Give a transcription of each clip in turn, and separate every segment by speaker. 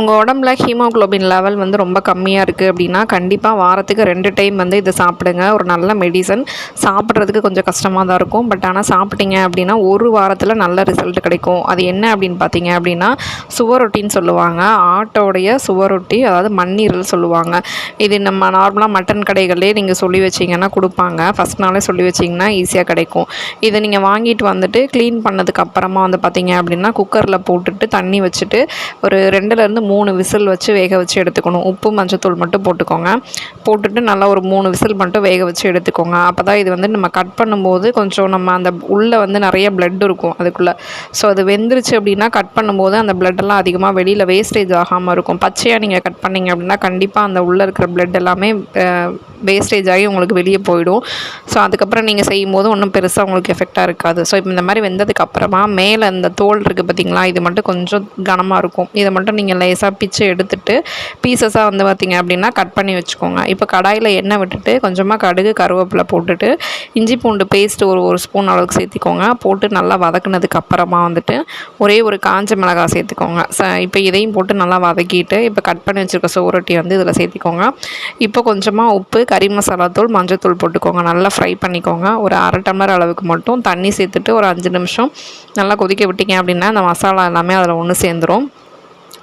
Speaker 1: உங்கள் உடம்புல haemoglobin level வந்து ரொம்ப கம்மியாக இருக்குது அப்படின்னா கண்டிப்பாக வாரத்துக்கு ரெண்டு டைம் வந்து இதை சாப்பிடுங்க. ஒரு நல்ல மெடிசன் சாப்பிட்றதுக்கு கொஞ்சம் கஷ்டமாக தான் இருக்கும். பட் ஆனால் சாப்பிட்டீங்க அப்படின்னா ஒரு வாரத்தில் நல்ல ரிசல்ட் கிடைக்கும். அது என்ன அப்படின்னு பார்த்தீங்க அப்படின்னா சுவரொட்டின்னு சொல்லுவாங்க. ஆட்டோடைய சுவரொட்டி அதாவது மண்ணீரல் சொல்லுவாங்க. இது நம்ம நார்மலாக மட்டன் கடைகளே நீங்கள் சொல்லி வச்சிங்கன்னா கொடுப்பாங்க. ஃபஸ்ட் நாளே சொல்லி வச்சிங்கன்னா ஈஸியாக கிடைக்கும். இதை நீங்கள் வாங்கிட்டு வந்துட்டு க்ளீன் பண்ணதுக்கு அப்புறமா வந்து பார்த்தீங்க அப்படின்னா குக்கரில் போட்டுட்டு தண்ணி வச்சுட்டு ஒரு ரெண்டுலேருந்து மூணு விசில் வச்சு வேக வச்சு எடுத்துக்கணும். உப்பு மஞ்சத்தூள் மட்டும் போட்டுக்கோங்க. போட்டுட்டு நல்லா ஒரு மூணு விசில் மட்டும் வேக வச்சு எடுத்துக்கோங்க. அப்போ தான் இது வந்து நம்ம கட் பண்ணும்போது கொஞ்சம் நம்ம அந்த உள்ளே வந்து நிறைய பிளட் இருக்கும் அதுக்குள்ளே. ஸோ அது வெந்துருச்சு அப்படின்னா கட் பண்ணும்போது அந்த பிளட்டெல்லாம் அதிகமாக வெளியில் வேஸ்டேஜ் ஆகாமல் இருக்கும். பச்சையாக நீங்கள் கட் பண்ணிங்க அப்படின்னா கண்டிப்பாக அந்த உள்ளே இருக்கிற பிளட் எல்லாமே வேஸ்டேஜ் ஆகி உங்களுக்கு வெளியே போயிடும். ஸோ அதுக்கப்புறம் நீங்கள் செய்யும் போது ஒன்றும் பெருசாக உங்களுக்கு எஃபெக்டாக இருக்காது. ஸோ இப்போ இந்த மாதிரி வெந்ததுக்கு அப்புறமா மேலே அந்த தோல் இருக்குது பார்த்தீங்களா இது மட்டும் கொஞ்சம் கனமாக இருக்கும். இதை மட்டும் நீங்கள் லேசாக பிச்சு எடுத்துட்டு பீசஸாக வந்து பார்த்திங்க அப்படின்னா கட் பண்ணி வச்சுக்கோங்க. இப்போ கடாயில் எண்ணெய் விட்டுட்டு கொஞ்சமாக கடுகு கருவேப்பிலை போட்டுட்டு இஞ்சி பூண்டு பேஸ்ட் ஒரு ஒரு ஸ்பூன் அளவுக்கு சேர்த்திக்கோங்க. போட்டு நல்லா வதக்குனதுக்கு அப்புறமா வந்துட்டு ஒரே ஒரு காஞ்ச மிளகாய் சேர்த்துக்கோங்க. ச இப்போ இதையும் போட்டு நல்லா வதக்கிட்டு இப்போ கட் பண்ணி வச்சுருக்க சோரொட்டி வந்து இதில் சேர்த்திக்கோங்க. இப்போ கொஞ்சமாக உப்பு கறி மசாலாத்தூள் மஞ்சத்தூள் போட்டுக்கோங்க. நல்லா ஃப்ரை பண்ணிக்கோங்க. ஒரு அரை டம்ளர் அளவுக்கு மட்டும் தண்ணி சேர்த்துட்டு ஒரு அஞ்சு நிமிஷம் நல்லா கொதிக்க விட்டிங்க அப்படின்னா அந்த மசாலா எல்லாமே அதில் ஒன்று சேர்ந்துடும்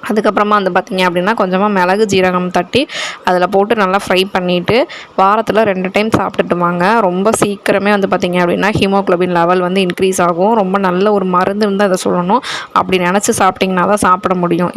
Speaker 1: அதுக்கப்புறமா வந்து பார்த்திங்க அப்படின்னா கொஞ்சமாக மிளகு ஜீரகம் தட்டி அதில் போட்டு நல்லா ஃப்ரை பண்ணிவிட்டு வாரத்தில் ரெண்டு டைம் சாப்பிட்டுட்டு வாங்க ரொம்ப சீக்கிரமே வந்து பார்த்திங்க அப்படின்னா ஹீமோக்ளோபின் லெவல் வந்து இன்க்ரீஸ் ஆகும். ரொம்ப நல்ல ஒரு மருந்து தான் இதை சொல்லணும். அப்படி நினச்சி சாப்பிட்டிங்கன்னா தான் சாப்பிட முடியும்.